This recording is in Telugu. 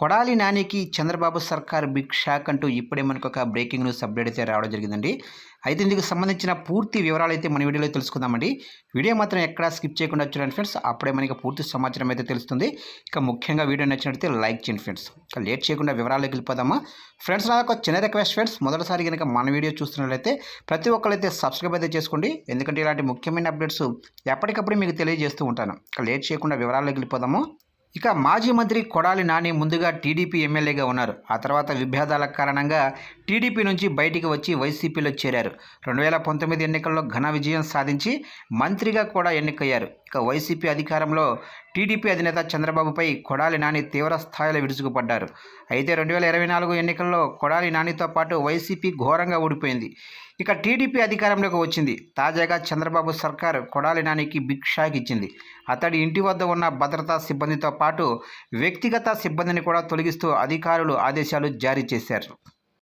కొడాలి నానికి చంద్రబాబు సర్కార్ బిగ్ షాక్ అంటూ ఇప్పుడే మనకు ఒక బ్రేకింగ్ న్యూస్ అప్డేట్ అయితే రావడం జరిగిందండి. అయితే ఇందుకు సంబంధించిన పూర్తి వివరాలు అయితే మన వీడియోలో తెలుసుకుందామండి. వీడియో మాత్రం ఎక్కడా స్కిప్ చేయకుండా చూడండి ఫ్రెండ్స్. అప్పుడే మనకి పూర్తి సమాచారం అయితే తెలుస్తుంది. ఇక ముఖ్యంగా వీడియో నచ్చినట్లయితే లైక్ చేయండి ఫ్రెండ్స్. ఇక లేట్ చేయకుండా వివరాలకు వెళ్ళిపోదామా? ఫ్రెండ్స్ నాకు చిన్న రిక్వెస్ట్ ఫ్రెండ్స్. మొదటిసారి కనుక మన వీడియో చూస్తున్నట్లయితే ప్రతి ఒక్కరైతే సబ్స్క్రైబ్ అయితే చేసుకోండి. ఎందుకంటే ఇలాంటి ముఖ్యమైన అప్డేట్స్ ఎప్పటికప్పుడు మీకు తెలియజేస్తూ ఉంటాను. ఇక లేట్ చేయకుండా వివరాలకు వెళ్ళిపోదాము? ఇక మాజీ మంత్రి కొడాలి నాని ముందుగా టీడీపీ ఎమ్మెల్యేగా ఉన్నారు. ఆ తర్వాత విభేదాల కారణంగా టీడీపీ నుంచి బయటికి వచ్చి వైసీపీలో చేరారు. రెండు వేల పంతొమ్మిది ఎన్నికల్లో ఘన విజయం సాధించి మంత్రిగా కూడా ఎన్నికయ్యారు. ఇక వైసీపీ అధికారంలో టీడీపీ అధినేత చంద్రబాబుపై కొడాలి నాని తీవ్ర స్థాయిలో విరుచుకుపడ్డారు. అయితే రెండు వేల ఇరవై నాలుగు ఎన్నికల్లో కొడాలి నానితో పాటు వైసీపీ ఘోరంగా ఓడిపోయింది ఇక టీడీపీ అధికారంలోకి వచ్చింది. తాజాగా చంద్రబాబు సర్కార్ కొడాలి నానికి బిగ్ షాక్ ఇచ్చింది. అతడి ఇంటి వద్ద ఉన్న భద్రతా సిబ్బందితో పాటు వ్యక్తిగత సిబ్బందిని కూడా తొలగిస్తూ అధికారులు ఆదేశాలు జారీ చేశారు.